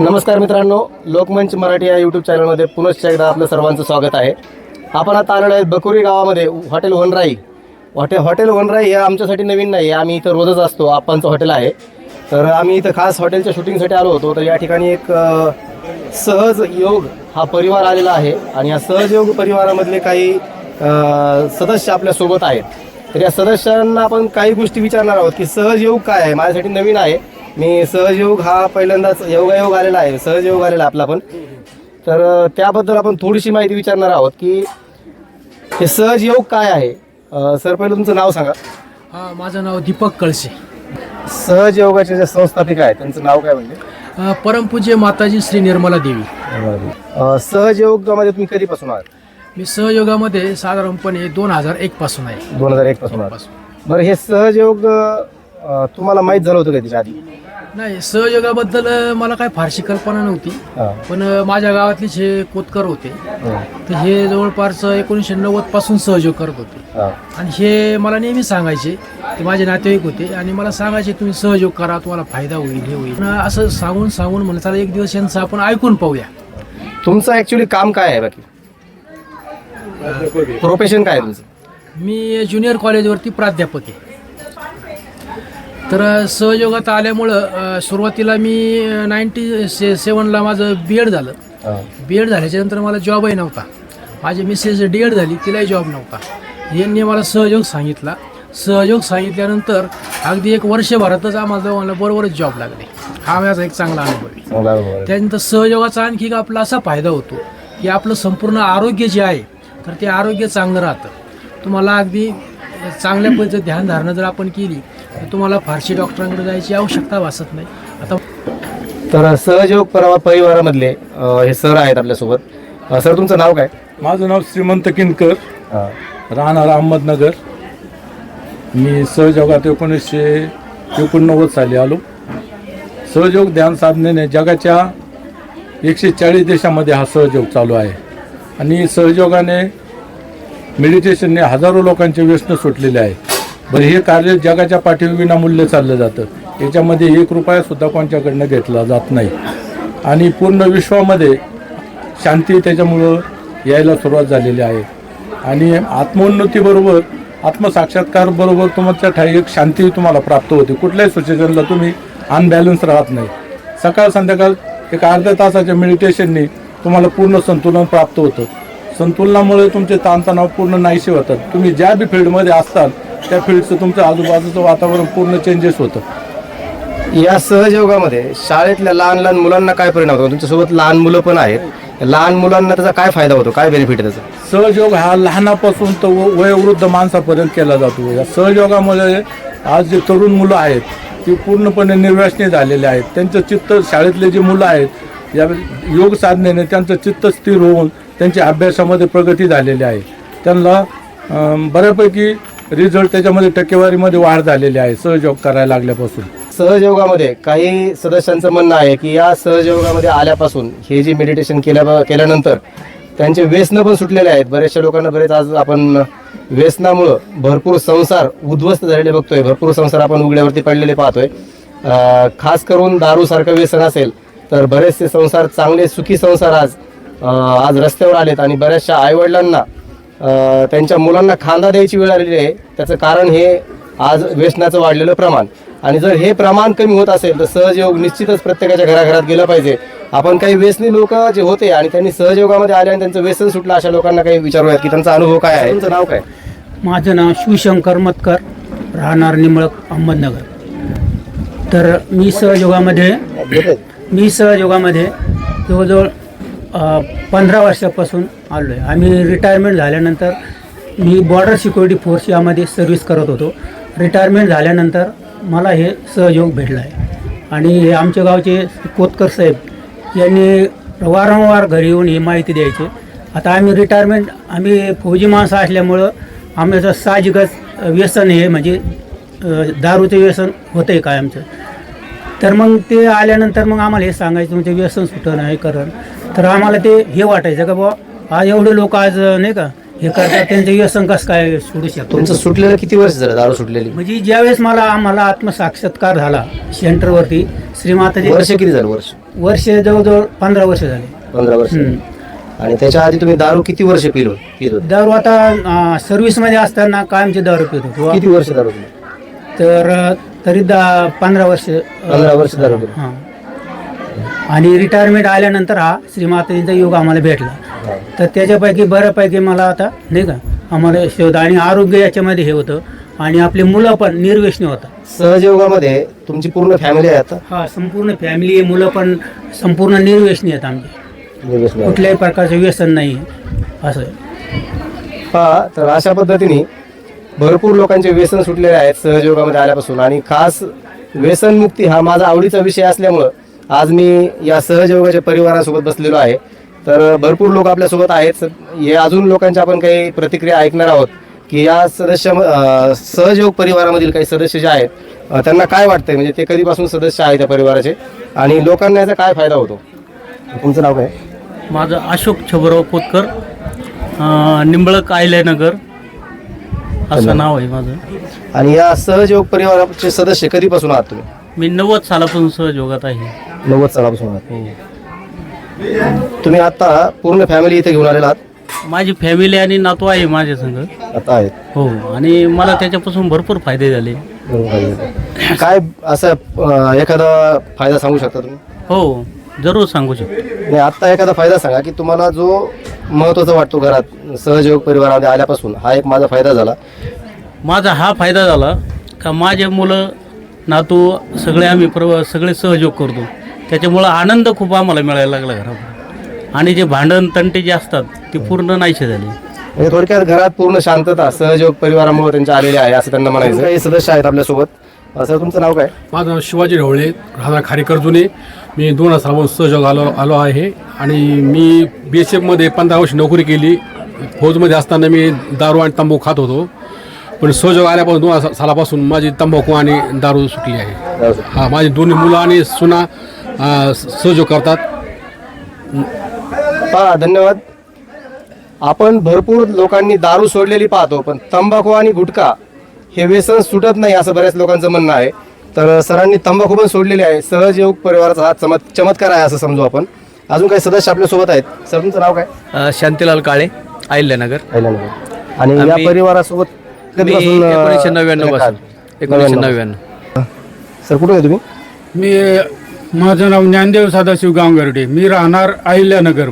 नमस्कार मित्रांनो लोकमंच मराठी या यूट्यूब चॅनलमध्ये पुनश्च एकदा आपलं सर्वांचं स्वागत आहे. आपण आता आलेलो आहे बकुरी गावामध्ये hotel Vanrai. Hotel hotel Vanrai हे आमच्यासाठी नवीन नाही आहे आम्ही इथं रोजच असतो आपणचं हॉटेल आहे. तर आम्ही इथं खास हॉटेलच्या शूटिंगसाठी आलो होतो तर या ठिकाणी एक सहज योग हा परिवार आलेला आहे. आणि या सहजयोग परिवारामधले काही सदस्य आपल्यासोबत आहेत. तर या सदस्यांना आपण काही गोष्टी विचारणार आहोत की सहजयोग काय आहे? माझ्यासाठी नवीन आहे. मी सहजयोग हा पहिल्यांदाच योगायोग आलेला आहे सहजयोग आलेला आपला पण. तर त्याबद्दल आपण थोडीशी माहिती विचारणार आहोत की हे सहजयोग काय आहे? सर पहिलं तुमचं नाव सांगा. हा माझं नाव दीपक कळसे. सहजयोगाचे जे संस्थापिका आहेत त्यांचं नाव काय म्हणजे? परमपूज्य माताजी श्री निर्मला देवी. सहजयोगामध्ये तुम्ही कधीपासून आहात? मी सहयोगामध्ये साधारणपणे दोन हजार एक पासून आहे. दोन हजार एक पासून बरं हे सहजयोग तुम्हाला माहीत झालं होतं का त्याच्या आधी? नाही सहयोगाबद्दल मला काय फारशी कल्पना नव्हती. हां. पण माझ्या गावातले जे कोतकर होते हां. तर हे जवळपास एकोणीसशे नव्वदपासून सहयोग करत होते. हां. आणि हे मला नेहमी सांगायचे ते माझे नातेवाईक होते आणि मला सांगायचे तुम्ही सहयोग करा तुम्हाला फायदा होईल हे होईल. पण असं सांगून सांगून म्हणलं चला एक दिवस यांचं आपण ऐकून पाहूया. तुमचं ॲक्च्युली काम काय आहे बाकी? प्रोफेशन काय आहे तुमचं? मी ज्युनियर कॉलेजवरती प्राध्यापक आहे. तर सहयोगात आल्यामुळं अ, सुरुवातीला मी नाईन्टी से सेवनला माझं बी एड झालं बी एड झाल्याच्यानंतर मला जॉबही नव्हता. माझी मिसेस डी एड झाली तिलाही जॉब नव्हता. यांनी मला सहयोग सांगितला. सहयोग सांगितल्यानंतर अगदी एक वर्षभरातच आम्हाला दोघांना बरोबरच जॉब लागले. हा माझा एक चांगला अनुभव आहे. चांगला अनुभव आहे. त्यानंतर सहयोगाचा आणखी एक आपला असा फायदा होतो की आपलं संपूर्ण आरोग्य जे आहे तर ते आरोग्य चांगलं राहतं. तुम्हाला अगदी चांगल्या पद्धतीचं ध्यानधारणा जर आपण केली तर तुम्हाला फारशी डॉक्टरांकडे जायची आवश्यकता भासत नाही. आता तर सहजयोग परवा परिवारामधले अ, हे सर आहेत आपल्यासोबत अ, सर तुमचं नाव काय? माझं नाव श्रीमंत किनकर राहणार अहमदनगर. मी सहयोगात एकोणीसशे एकोणनव्वद साली आलो. सहयोग ध्यान साधनेने जगाच्या एकशे चाळीस देशामध्ये हा सहयोग चालू आहे. आणि सहयोगाने मेडिटेशनने हजारो लोकांचे व्यसन सुटलेले आहे. बरं हे कार्य जगाच्या पाठीवर विनामूल्य चाललं जातं. याच्यामध्ये एक रुपयासुद्धा कोणच्याकडनं घेतला जात नाही. आणि पूर्ण विश्वामध्ये शांती त्याच्यामुळं यायला सुरुवात झालेली आहे. आणि आत्मोन्नतीबरोबर आत्मसाक्षात्कार बरोबर तुमच्या ठाई एक शांती तुम्हाला प्राप्त होते. कुठल्याही सिच्युएशनला तुम्ही अनबॅलन्स राहत नाही. सकाळ संध्याकाळ एक अर्ध्या तासाच्या मेडिटेशनने तुम्हाला पूर्ण संतुलन प्राप्त होतं. संतुलनामुळे तुमचे ताणतणाव पूर्ण नाहीसे होतात. तुम्ही ज्या बी फील्डमध्ये असताल त्या फील्डचं तुमचं आजूबाजूचं वातावरण पूर्ण चेंजेस होतं. या सहजयोगामध्ये शाळेतल्या लहान लहान मुलांना काय परिणाम होतो? तुमच्यासोबत लहान मुलं पण आहेत. लहान मुलांना त्याचा काय फायदा होतो? काय बेनिफिट आहे त्याचा? सहयोग हा लहानापासून तर व- वयोवृद्ध माणसापर्यंत केला जातो. या सहयोगामुळे आज जे तरुण मुलं आहेत ती पूर्णपणे निर्व्यसनी झालेले आहेत. त्यांचं चित्त शाळेतले जे मुलं आहेत या योग साधनेने त्यांचं चित्त स्थिर होऊन त्यांच्या अभ्यासामध्ये प्रगती झालेली आहे. त्यांना अं, बऱ्यापैकी रिझल्ट त्याच्यामध्ये टक्केवारीमध्ये वाढ झालेली आहे सहयोग करायला लागल्यापासून. सहयोगामध्ये काही सदस्यांचं म्हणणं आहे की या सहजयोगामध्ये आल्यापासून हे जे मेडिटेशन केल्या केल्यानंतर त्यांचे व्यसनं पण सुटलेले आहेत. बऱ्याचशा लोकांना बरेच आज आपण व्यसनामुळं भरपूर संसार उद्ध्वस्त झालेले बघतोय. भरपूर संसार आपण उघड्यावरती पडलेले पाहतोय. खास करून दारूसारखं व्यसन असेल तर बरेचसे संसार चांगले सुखी संसार आज आज रस्त्यावर आलेत आणि बऱ्याचशा आईवडिलांना त्यांच्या मुलांना खांदा द्यायची वेळ आलेली आहे. त्याचं कारण हे आज व्यसनाचं वाढलेलं प्रमाण. आणि जर हे प्रमाण कमी होत असेल तर सहजयोग निश्चितच प्रत्येकाच्या घराघरात गेलं पाहिजे. आपण काही व्यसनी लोक जे होते आणि त्यांनी सहजयोगामध्ये आले आणि त्यांचं व्यसन सुटलं अशा लोकांना काही विचारूयात की त्यांचा अनुभव काय आहे? तुमचं नाव काय? माझं नाव शिवशंकर मतकर राहणार निंबळक अहमदनगर. तर मी सहयोगामध्ये मी सहयोगामध्ये जवळजवळ पंधरा वर्षापासून आलो आहे आम्ही रिटायरमेंट झाल्यानंतर मी बॉर्डर सिक्युरिटी फोर्स यामध्ये सर्व्हिस करत होतो. रिटायरमेंट झाल्यानंतर मला हे सहयोग भेटला आहे आणि हे आमच्या गावचे कोतकर साहेब यांनी वारंवार घरी येऊन ही माहिती द्यायची. आता आम्ही रिटायरमेंट आम्ही फौजी माणसं असल्यामुळं आमचं साहजिकच व्यसन हे म्हणजे दारूचे दारूचं व्यसन होतं आहे काय आमचं. तर मग ते आल्यानंतर मग आम्हाला हे सांगायचं म्हणजे व्यसन सुटणं हे करण. तर आम्हाला ते हे वाटायचं का बुवा आज एवढे लोक आज नाही का हे करतात त्यांचं व्यसन कसं काय सोडू शकतो? तुमचं सुटलेलं किती वर्ष झालं दारू सुटलेली? म्हणजे ज्यावेळेस मला आम्हाला आत्मसाक्षात्कार झाला सेंटरवरती श्रीमाताजी वर्ष किती झालं वर्ष? वर्ष जवळजवळ पंधरा वर्ष झाले. पंधरा वर्ष. हम्म. आणि त्याच्या आधी तुम्ही दारू किती वर्ष पिलो पिलो? दारू आता अं, सर्व्हिसमध्ये असताना कायमचे दारू पित. होतो किती वर्ष दारू पिलो? तर अं, तरी दा पंधरा वर्ष पंधरा वर्ष दारू पिलो. हां. आणि रिटायरमेंट आल्यानंतर हा श्रीमाताजींचा योग आम्हाला भेटला. तर त्याच्यापैकी बऱ्यापैकी मला आता नाही का आम्हाला शोध आणि आरोग्य याच्यामध्ये हे होतं. आणि आपली मुलं पण निर्व्यसनी होता सहजयोगामध्ये तुमची पूर्ण फॅमिली आहे आता? हा संपूर्ण फॅमिली मुलं पण संपूर्ण निर्व्यसनी आहेत आमची. आहे. कुठल्याही प्रकारचं व्यसन नाही. असं आहे. पहा तर अशा पद्धतीने भरपूर लोकांचे व्यसन सुटलेले आहेत सहजयोगामध्ये आल्यापासून. आणि खास व्यसनमुक्ती हा माझा आवडीचा विषय असल्यामुळं आज मी या सहजयोगाच्या परिवारासोबत बसलेलो आहे. तर भरपूर लोक आपल्यासोबत आहेत. हे अजून लोकांच्या आपण काही प्रतिक्रिया ऐकणार आहोत की या सदस्य अं, सहजयोग परिवारामधील काही सदस्य जे आहेत त्यांना काय वाटतंय? म्हणजे ते कधीपासून सदस्य आहेत त्या परिवाराचे? आणि लोकांना याचा काय फायदा होतो? तुमचं नाव काय? माझं अशोक छबराव पोतकर निंबळक आयल्यानगर असं नाव आहे माझं. आणि या सहजयोग परिवाराचे सदस्य कधीपासून आहात तुम्ही? मी नव्वद सालापासून सहयोगात आहे. नव्वद सालापासून आहात. हो. तुम्ही आता पूर्ण फॅमिली इथे घेऊन आलेला आहात? माझी फॅमिली आणि नातू आहे माझ्या संग. आता आहेत. हो आणि मला त्याच्यापासून भरपूर फायदे झाले. बरोबर. काय असं अं, एखादा फायदा सांगू शकता तुम्ही? हो जरूर सांगू शकतो. नाही आत्ता एखादा फायदा सांगा की तुम्हाला जो महत्त्वाचा वाटतो घरात सहयोग परिवारामध्ये आल्यापासून हा एक माझा फायदा झाला. माझा हा फायदा झाला का माझे मुलं नातू सगळे आम्ही प्रव सगळे सहयोग करतो. त्याच्यामुळं आनंद खूप आम्हाला मिळायला लागला घरात. आणि जे भांडण तंटे जे असतात ते पूर्ण नाहीसे झाले. म्हणजे थोडक्यात घरात पूर्ण शांतता सहयोग परिवारामुळे त्यांच्या आलेले आहे असं त्यांना म्हणायचं. काही सदस्य आहेत आपल्यासोबत. सर तुमचं नाव काय? माझं नाव शिवाजी ढवळे राहणार खारेकर जुने. मी दोन हजार सहयोग आलो आलो आहे. आणि मी बी एस एफमध्ये पंधरा वर्ष नोकरी केली. फौजमध्ये असताना मी दारू आणि तंबाखू खात होतो. पण सहयोग आल्यापासून दोन हजार सालापासून माझी तंबाखू आणि दारू सुटली आहे. हा माझी दोन्ही मुलं आणि सुना सहयोग करतात. पहा धन्यवाद. आपण भरपूर लोकांनी दारू सोडलेली पाहतो पण तंबाखू आणि गुटखा हे व्यसन सुटत नाही असं बऱ्याच लोकांचं म्हणणं आहे. तर सरांनी तंबाखू पण सोडलेली आहे. सहजयोग परिवाराचा हा चमत चमत्कार आहे असं समजू आपण. अजून काही सदस्य आपल्यासोबत आहेत. सर तुमचं नाव काय? अ, शांतीलाल काळे अहिल्यानगर. पहिल्यांदा आणि या आम्ही- परिवारासोबत मी कधीपासून अं, एकोणीसशे नव्याण्णवपासून. आहात? एकोणीसशे नव्याण्णव. नव्याण्णव. सर कुठे आहे तुम्ही? मी माझं नाव ज्ञानदेव सदाशिव गांगर्डे. मी राहणार अहिल्यानगर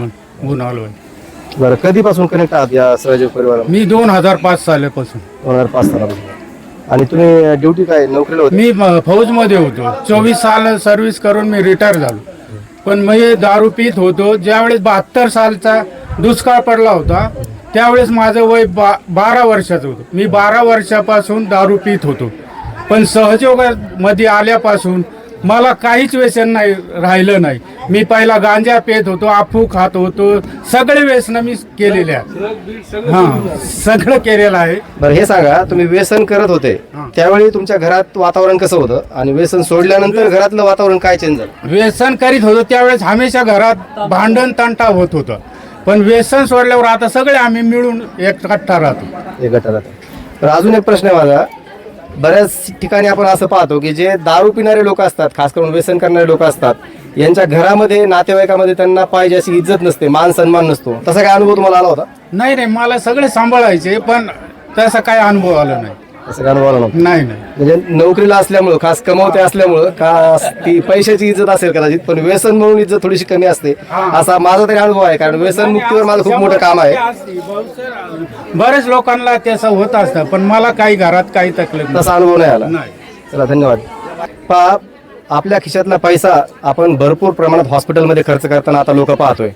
गुन्हालोय बरं कधीपासून कनेक्ट आहात या सहयोग परिवारात मी दोन हजार पाच सालापासून. दोन हजार पाच सालापासून. आणि तुम्ही ड्युटी काय नोकरीला होते? मी अ, फौजमध्ये होतो. चोवीस साल सर्व्हिस करून मी रिटायर झालो. पण मी दारू पित होतो. ज्यावेळेस बहात्तर सालचा दुष्काळ पडला होता त्यावेळेस माझं वय बा बारा वर्षाचं होतं. मी बारा वर्षापासून दारू पित होतो. पण सहयोगामध्ये आल्यापासून मला काहीच व्यसन नाही राहिलं नाही. मी पहिला गांजा पेत होतो अफू खात होतो. सगळे व्यसन मी केलेले आहेत. हां सगळं केलेलं आहे. बरं हे सांगा तुम्ही व्यसन करत होते. त्यावेळी तुमच्या घरात वातावरण कसं होतं? आणि व्यसन सोडल्यानंतर घरातलं वातावरण काय चेंज झालं? व्यसन करीत होतो त्यावेळेस हमेशा घरात भांडण तंटा होत होतं. पण व्यसन सोडल्यावर आता सगळे आम्ही मिळून एकट्ठा राहतो. हे गटारात तर अजून एक प्रश्न आहे माझा. बऱ्याच ठिकाणी आपण असं पाहतो की जे दारू पिणारे लोक असतात खास करून व्यसन करणारे लोक असतात यांच्या घरामध्ये नातेवाईकामध्ये त्यांना पाहिजे अशी इज्जत नसते मान सन्मान नसतो. तसा काय अनुभव तुम्हाला आला होता? नाही नाही मला सगळे सांभाळायचे पण तसा काय अनुभव आला नाही. तसा काय अनुभव आला नाही नाही. म्हणजे नोकरीला असल्यामुळं खास कमवते असल्यामुळं का ती पैशाची इज्जत असेल कदाचित पण व्यसन म्हणून इज्जत थोडीशी कमी असते. असा माझा तरी अनुभव आहे कारण व्यसन मुक्तीवर माझं खूप मोठं काम आहे. बरेच लोकांना त्याचं होत असतं पण मला काही घरात काही तकलीफ नाही. तसा अनुभव नाही आला. नाही. चला धन्यवाद. पहा आपल्या खिशातला पैसा आपण भरपूर प्रमाणात हॉस्पिटलमध्ये खर्च करताना आता लोक पाहतोय.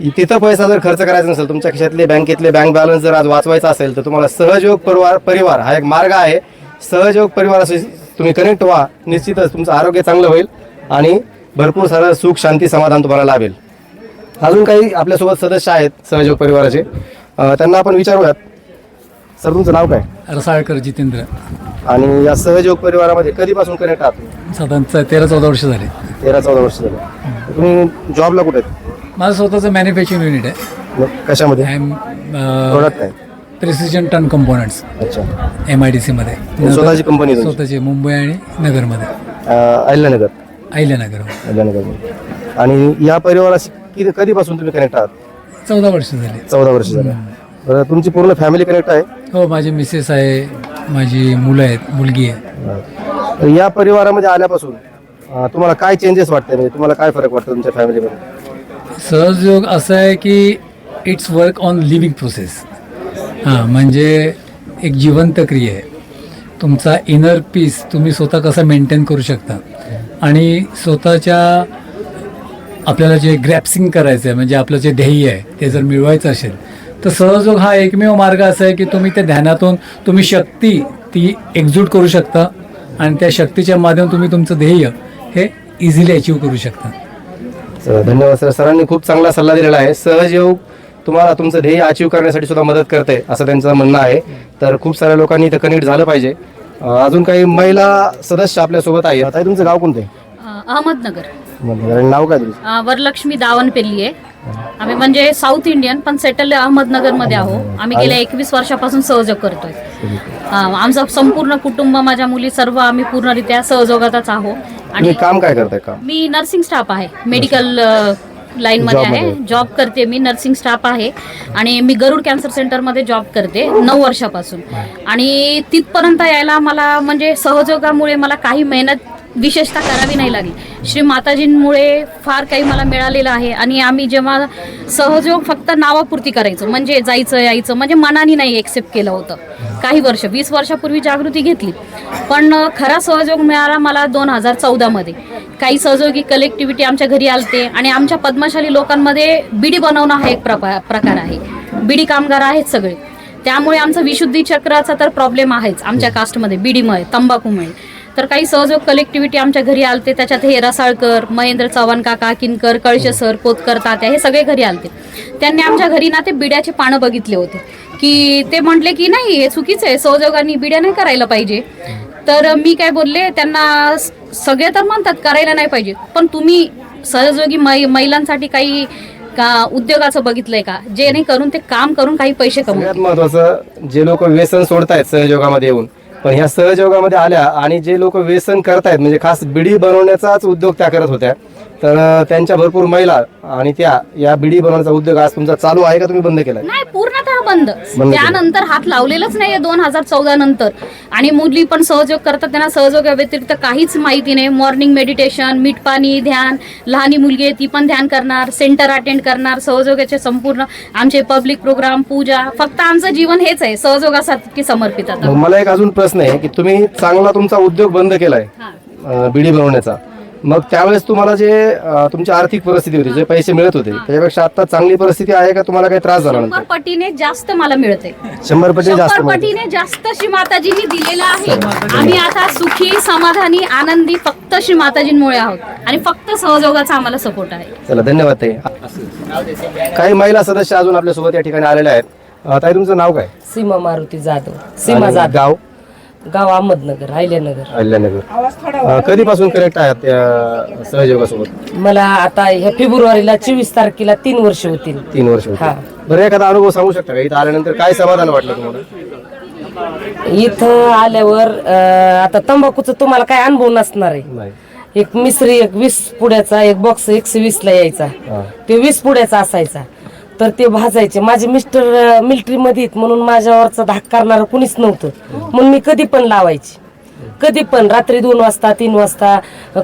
तिथं पैसा जर खर्च करायचा नसेल तुमच्या खिशातले बँकेतले बँक बॅलन्स जर आज वाचवायचा असेल तर तुम्हाला सहयोग परिवार परिवार हा एक मार्ग आहे. सहयोग परिवाराशी तुम्ही कनेक्ट व्हा. निश्चितच तुमचं आरोग्य चांगलं होईल आणि भरपूर सारं सुख शांती समाधान तुम्हाला लाभेल. अजून काही आपल्यासोबत सदस्य आहेत सहयोग परिवाराचे. त्यांना आपण विचारूयात. सर तुमचं नाव काय? रसाळकर जितेंद्र. आणि या सहयोग परिवारामध्ये कधीपासून कनेक्ट आहात साधारण तेरा चौदा वर्ष झाले. तेरा चौदा वर्ष झाले. तुम्ही जॉबला कुठे आहेत? माझं स्वतःचं मॅन्युफॅक्चरिंग युनिट आहे. मग कशामध्ये? आय एम प्रोडक्ट आहे प्रेसिजन टन कंपोनंट्स अच्छा. एम आय डी सीमध्ये स्वतःची कंपनी तुमची? स्वतःची मुंबई आणि नगरमध्ये. अं, अहिल्यानगर. अहिल्यानगर अहिल्यानगरमध्ये आणि या परिवाराशी किती कधीपासून तुम्ही कनेक्ट आहात? चौदा वर्ष झाली. चौदा वर्ष झालं. बरं तुमची पूर्ण फॅमिली कनेक्ट आहे? हो माझी मिसेस आहे माझी मुलं आहेत मुलगी आहे. तर या परिवारामध्ये आल्यापासून अं, तुम्हाला काय चेंजेस वाटते म्हणजे तुम्हाला काय फरक वाटतो तुमच्या फॅमिलीमध्ये सहजयोग असं आहे की it's work on living process हां म्हणजे एक जिवंत क्रिया आहे. तुमचा इनर पीस तुम्ही स्वतः कसा मेंटेन करू शकता? आणि स्वतःच्या आपल्याला जे ग्रॅप्सिंग करायचं आहे म्हणजे आपलं जे ध्येय आहे ते जर मिळवायचं असेल तर सहजोग हा एकमेव मार्ग असा आहे की तुम्ही त्या ध्यानातून तुम्ही शक्ती ती एक्झूट करू शकता आणि त्या शक्तीच्या माध्यमातून तुम्ही तुमचं ध्येय हे इझिली अचीव करू शकता. धन्यवाद सर. सरांनी खूप चांगला सल्ला दिलेला आहे. सहजयोग तुम्हाला तुमचं ध्येय अचीव करण्यासाठी सुद्धा मदत करते असं त्यांचं म्हणणं आहे. तर खूप साऱ्या लोकांनी इथं कनेक्ट झालं पाहिजे. अजून काही महिला सदस्य आपल्यासोबत आहे आता तुमचं गाव कोणतं अहमदनगर. आणि नाव काय तुमचं? अ, वरलक्ष्मी दावणपेल्ली आहे. आम्ही म्हणजे साऊथ इंडियन पण सेटल अहमदनगरमध्ये आहो. आम्ही गेल्या एकवीस वर्षापासून सहयोग करतोय. आमचं संपूर्ण कुटुंब माझ्या मुली सर्व आम्ही पूर्णरित्या सहयोगातच आहो आणि काम काय करताय? काम? मी नर्सिंग स्टाफ आहे. मेडिकल लाईनमध्ये आहे. जॉब करते मी नर्सिंग स्टाफ आहे. आणि मी गरुड कॅन्सर सेंटरमध्ये जॉब करते नऊ वर्षापासून. आणि तिथपर्यंत यायला मला म्हणजे सहयोगामुळे मला काही मेहनत विशेषता करावी नाही लागली. श्री माताजींमुळे फार काही मला मिळालेलं आहे आणि आम्ही जेव्हा सहयोग फक्त नावापुरती करायचो म्हणजे जायचं यायचं म्हणजे मनाने नाही एक्सेप्ट केलं होतं. काही वर्ष वीस वर्षापूर्वी जागृती घेतली. पण खरा सहयोग मिळाला मला दोन हजार चौदामध्ये काही सहयोगी कलेक्टिव्हिटी आमच्या घरी आलते आणि आमच्या पद्मशाली लोकांमध्ये बिडी बनवणं हा एक प्रपा- प्रकार आहे. बिडी कामगार आहेत सगळे. त्यामुळे आमचा विशुद्धी चक्राचा तर प्रॉब्लेम आहेच. आमच्या कास्टमध्ये बिडीमुळे तंबाखूमुळे तर काही सहयोग कलेक्टिव्हिटी आमच्या घरी आलते. त्याच्यात हे रसाळकर महेंद्र चव्हाण काका किनकर कळशे सर पोतकर तात्या हे सगळे घरी आलते. त्यांनी आमच्या घरी ना ते बिड्याचे पानं बघितले होते. की ते म्हटले की नाही हे चुकीचं आहे. सहयोगांनी बिड्या नाही करायला पाहिजे. तर मी काय बोलले त्यांना सगळे तर म्हणतात करायला नाही पाहिजे. पण तुम्ही सहयोगी मै महिलांसाठी काही का उद्योगाचं बघितलंय का? जेणेकरून ते काम करून काही पैसे कमवतील. सगळ्यात महत्वाचं जे लोक व्यसन सोडतायत सहयोगामध्ये येऊन पण ह्या सहयोगामध्ये आल्या आणि जे लोक व्यसन करतायत म्हणजे खास बिडी बनवण्याचाच उद्योग त्या करत होत्या तर त्यांच्या भरपूर महिला आणि त्या या बिडी बनवण्याचा उद्योग आज तुमचा चालू आहे का तुम्ही बंद केलाय? नाही पूर्णतः बंद. केलं. त्यानंतर हात लावलेलाच नाहीये दोन हजार चौदा नंतर. आणि मुली पण सहयोग करतात त्यांना सहयोग व्यतिरिक्त काहीच माहिती नाही. मॉर्निंग मेडिटेशन मीठ पाणी ध्यान लहानी मुलगी आहे ती पण ध्यान करणार सेंटर अटेंड करणार सहयोगाचे संपूर्ण आमचे पब्लिक प्रोग्राम पूजा फक्त आमचं जीवन हेच आहे सहयोगासाठी समर्पित आता. मग मला एक अजून प्रश्न आहे की तुम्ही चांगला तुमचा उद्योग बंद केलाय हा. अं, बिडी बनवण्याचा. मग त्यावेळेस तुम्हाला जे अं, तुमची आर्थिक परिस्थिती होती जे पैसे मिळत होते त्याच्यापेक्षा आता चांगली परिस्थिती आहे का? तुम्हाला काही त्रास झाला शंभर नंतर? पटीने जास्त मला मिळते शंभर पटी जास्त शंभर. पटीने जास्त श्री माताजींनी दिलेलं आहे. आम्ही आता सुखी समाधानी आनंदी फक्त श्री माताजींमुळे आहोत. आणि फक्त सहयोगाचा आम्हाला सपोर्ट आहे. चला धन्यवाद ताई. काही महिला सदस्य अजून आपल्यासोबत या ठिकाणी आलेल्या आहेत. अं, ताई तुमचं नाव काय? सीमा मारुती जाधव. सीमा आणि जाधव. गाव? गाव अहमदनगर अहिल्यानगर. अहिल्यानगर. कधीपासून कनेक्ट आहात त्या सहयोगासोबत? मला आता ह्या फेब्रुवारीला चोवीस तारखेला तीन वर्ष होतील. तीन वर्ष होती. हा. बरं एखादा अनुभव सांगू शकता का? इथं आल्यानंतर काय समाधान वाटलं तुम्हाला? इथं आल्यावर अं, आता तंबाखूचा तुम्हाला काय अनुभव नसणार आहे. नाही. एक मिसरी एक वीस पुड्याचा एक बॉक्स एकशे वीस ला यायचा. हा. ते वीस पुड्याचा असायचा. तर ते भाजायचे. माझे मिस्टर मिलिटरी मध्ये आहेत म्हणून माझ्यावरचा धाक करणार कुणीच नव्हतं. म्हणून मी कधी पण लावायची. कधी पण रात्री दोन वाजता तीन वाजता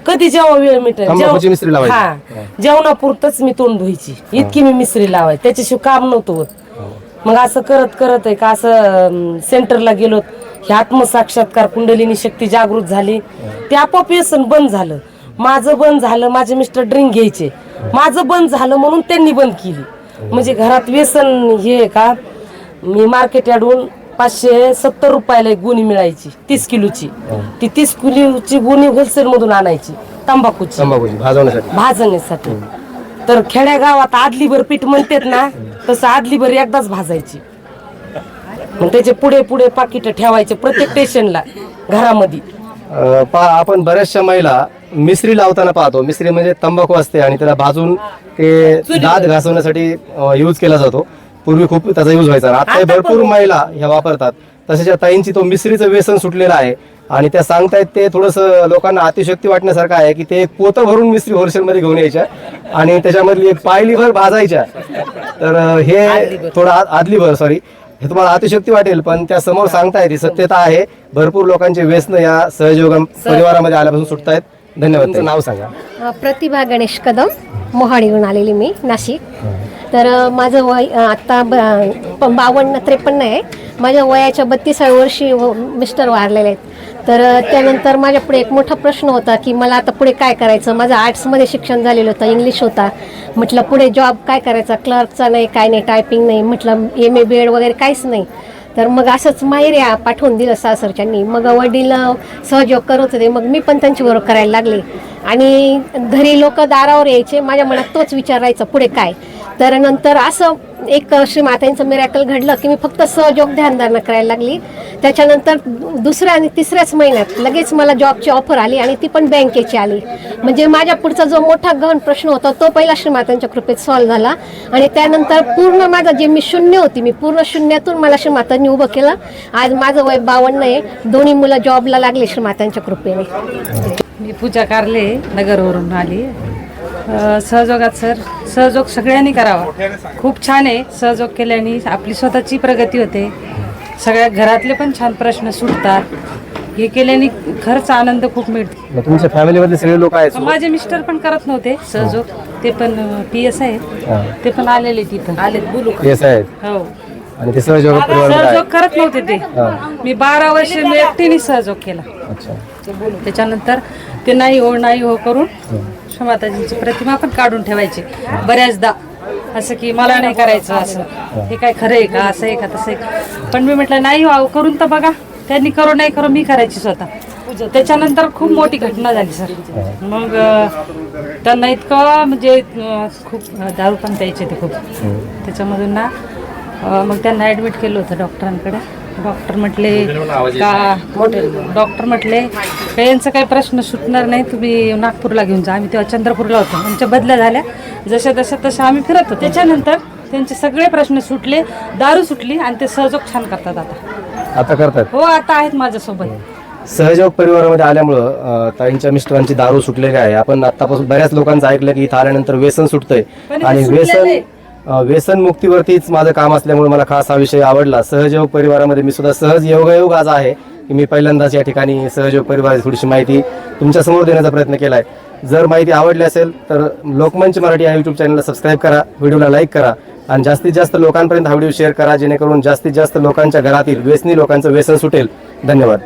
कधी जेव्हा वेळ मिळेल तंबाखूची मिसरी लावायची? हा. जेवणापुरतच मी तोंड धुवायची. इतकी मी मिसरी लावायची. त्याच्याशिवाय काम नव्हतं होत. मग असं करत करत आहे का असं अं, सेंटरला गेलो. हे आत्मसाक्षात्कार कुंडलिनी शक्ती जागृत झाली. ते आपोआप व्यसन बंद झालं. माझं बंद झालं. माझे मिस्टर ड्रिंक घ्यायचे. माझं बंद झालं म्हणून त्यांनी बंद केली. म्हणजे घरात व्यसन हे का? मी मार्केट यार्डहून पाचशे सत्तर रुपयाला एक गुणी मिळायची तीस किलोची. ती तीस किलोची गुणी होलसेल मधून आणायची तंबाखूची. तंबाखूची भाजवण्यासाठी. भाजण्यासाठी तर खेड्या गावात आदलीभर पीठ म्हणतात ना तसं आदलीभर एकदाच भाजायची. मग त्याचे पुढे पुढे पाकिट ठेवायचे प्रत्येक स्टेशनला घरामध्ये. अं, आपण बऱ्याचशा महिला मिसरी लावताना पाहतो. मिसरी म्हणजे तंबाखू असते आणि त्याला भाजून ते दात घासवण्यासाठी यूज केला जातो. पूर्वी खूप त्याचा यूज व्हायचा. आता भरपूर महिला ह्या वापरतात. तसेच या ताईंची तो मिसरीचं व्यसन सुटलेलं आहे. आणि त्या सांगतायत ते थोडंसं लोकांना अतिशक्ती वाटण्यासारखं आहे की ते एक पोतं भरून मिसरी होलसेलमध्ये घेऊन यायच्या. आणि त्याच्यामधली एक पायलीभर भाजायच्या. तर हे थोडं आ- आदलीभर सॉरी हे तुम्हाला अतिशक्ती वाटेल पण त्या समोर सांगतायत ही सत्यता आहे. भरपूर लोकांचे व्यसन या सहयोग परिवारामध्ये आल्यापासून सुटतायत. धन्यवाद तुमचं नाव सांगा. प्रतिभा गणेश कदम मोहाडीहून आलेली मी नाशिक. तर अ, माझं वय अ, आत्ता ब- प- बावन्न त्रेपन्न आहे. माझ्या वयाच्या बत्तीसाव्या वर्षी व- मिस्टर वारलेले आहेत. तर अ, त्यानंतर माझ्या पुढे एक मोठा प्रश्न होता की मला आता पुढे काय करायचं? माझं आर्ट्समध्ये शिक्षण झालेलं होतं इंग्लिश होता. म्हटलं पुढे जॉब काय करायचा? क्लर्कचा नाही काय नाही टायपिंग नाही. म्हटलं एम ए बी एड वगैरे काहीच नाही. तर मग असंच माहेर या पाठवून दिलं सासरच्यांनी. मग वडील सहयोग करत होते. मग मी पण त्यांची बरोबर करायला लागले. आणि घरी लोक दारावर यायचे. माझ्या मनात तोच विचारायचा पुढे काय? तर नंतर असं एक श्री मातांचं मिरॅकल घडलं की मी फक्त सहयोग ध्यानधारणा करायला लागली. त्याच्यानंतर दुसऱ्या आणि तिसऱ्याच महिन्यात लगेच मला जॉबची ऑफर आली आणि ती पण बँकेची आली. म्हणजे माझ्या पुढचा जो मोठा गहन प्रश्न होता तो पहिला श्रीमातांच्या कृपेत सॉल्व्ह झाला. आणि त्यानंतर पूर्ण माझं जे मी शून्य होती मी पूर्ण शून्यातून मला श्रीमातांनी उभं केलं. आज माझं वय बावन्न आहे. दोन्ही मुलं जॉबला लागले श्रीमातांच्या कृपेने. मी पूजा कारले नगरवरून आली. अ, सहयोगात सर. सहयोग सगळ्यांनी करावा. खूप छान आहे सहयोग केल्याने. आपली स्वतःची प्रगती होते. सगळ्या घरातले पण छान प्रश्न सुटतात. हे केल्याने खरंच आनंद खूप मिळतो. तुमच्या फॅमिलीमधले सगळे लोक आहेत माझे मिस्टर पण करत नव्हते सहयोग ते पण पी एस आहेत. ते पण आलेले तिथं. आलेत बोलू. आहेत. हो. आणि ते आहे करत नव्हते ते. मी बारा वर्ष मी एकटीने सहयोग केला. त्याच्यानंतर ते नाही हो नाही हो करून क्षमाताजींची प्रतिमा पण काढून ठेवायची. बऱ्याचदा. असं की मला नाही करायचं असं. हे काय खरं आहे का? असं आहे का? तसं आहे का? पण मी म्हटलं नाही हो करून तर बघा. त्यांनी करू नाही करू मी करायची स्वतः. त्याच्यानंतर खूप मोठी घटना झाली सर. मग त्यांना इतकं म्हणजे खूप दारू पण प्यायचे ते खूप. त्याच्यामधून ना मग त्यांना ॲडमिट केलं होतं डॉक्टरांकडे. डॉक्टर म्हटले का डॉक्टर म्हटले का यांचा काही प्रश्न सुटणार नाही तुम्ही नागपूरला घेऊन जा. आम्ही तेव्हा चंद्रपूरला होतो. आमच्या बदल्या झाल्या. जशा तशा तशा आम्ही फिरत होतो. त्याच्यानंतर त्यांचे सगळे प्रश्न सुटले दारू सुटली आणि ते सहजोग छान करतात आता. आता करतात? हो आता आहेत माझ्यासोबत. सहयोग परिवारामध्ये आल्यामुळं ताईंच्या मिस्टरांची दारू सुटलेली आहे आपण आतापासून बऱ्याच लोकांचं ऐकलं की इथं आल्यानंतर व्यसन सुटतंय. हे आणि व्यसन व्यसन मुक्तीवरतीच माझं काम असल्यामुळे मला खास हा विषय आवडला. सहयोग परिवारामध्ये मी सुद्धा सहज योगायोग आज आहे की मी पहिल्यांदाच या ठिकाणी सहयोग परिवाराची थोडीशी माहिती तुमच्यासमोर देण्याचा प्रयत्न केला आहे जर माहिती आवडली असेल तर लोकमंच मराठी या यूट्यूब चॅनलला सबस्क्राईब करा व्हिडिओला लाईक करा आणि जास्तीत जास्त लोकांपर्यंत हा व्हिडिओ शेअर करा जेणेकरून जास्तीत जास्त लोकांच्या घरातील व्यसनी लोकांचं व्यसन सुटेल. धन्यवाद.